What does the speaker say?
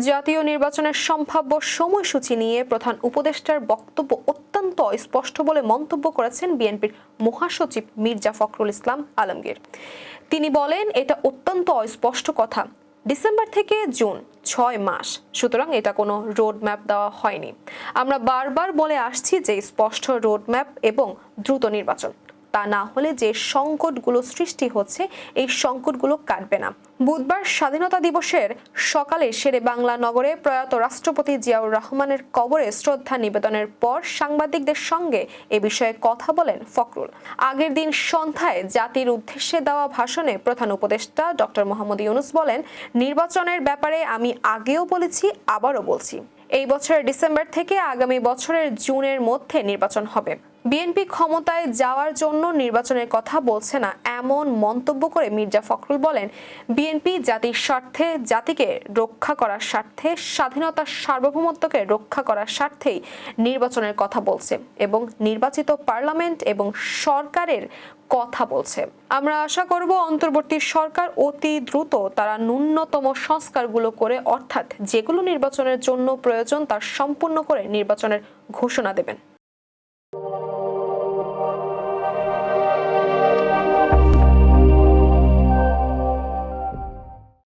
জাতীয় নির্বাচনের সম্ভাব্য সময়সূচি নিয়ে প্রধান উপদেষ্টার বক্তব্য অত্যন্ত স্পষ্ট বলে মন্তব্য করেছেন বিএনপির মহাসচিব মির্জা ফখরুল ইসলাম আলমগীর। তিনি বলেন, এটা অত্যন্ত অস্পষ্ট কথা। ডিসেম্বর থেকে জুন, ছয় মাস। সুতরাং এটা কোনো রোড ম্যাপ দেওয়া হয়নি। আমরা বারবার বলে আসছি যে স্পষ্ট রোড ম্যাপ এবং দ্রুত নির্বাচন। তা না হলে যে সংকটগুলো সৃষ্টি হচ্ছে, এই সংকটগুলো কাটবে না। বুধবার স্বাধীনতা দিবসের সকালে শেরে বাংলা নগরে প্রয়াত রাষ্ট্রপতি জিয়াউর রহমানের কবরে শ্রদ্ধা নিবেদনের পর সাংবাদিকদের সঙ্গে এ বিষয়ে কথা বলেন ফখরুল। আগের দিন সন্ধ্যায় জাতির উদ্দেশ্যে দেওয়া ভাষণে প্রধান উপদেষ্টা ডক্টর মোহাম্মদ ইউনুস বলেন, নির্বাচনের ব্যাপারে আমি আগেও বলেছি, আবারও বলছি। এই বছরের ডিসেম্বর থেকে আগামী বছরের জুনের মধ্যে নির্বাচন হবে। বিএনপি ক্ষমতায় যাওয়ার জন্য নির্বাচনের কথা বলছে না এমন মন্তব্য করে মির্জা ফখরুল বলেন, বিএনপি জাতির স্বার্থে জাতিকে রক্ষা করার স্বার্থে, স্বাধীনতার সার্বভৌমত্বকে রক্ষা করার স্বার্থেই নির্বাচনের কথা বলছে এবং নির্বাচিত পার্লামেন্ট এবং সরকারের কথা বলছে। আমরা আশা করব অন্তর্বর্তী সরকার অতি দ্রুত তারা ন্যূনতম সংস্কারগুলো করে, অর্থাৎ যেগুলো নির্বাচনের জন্য প্রয়োজন তার সম্পূর্ণ করে নির্বাচনের ঘোষণা দেবেন।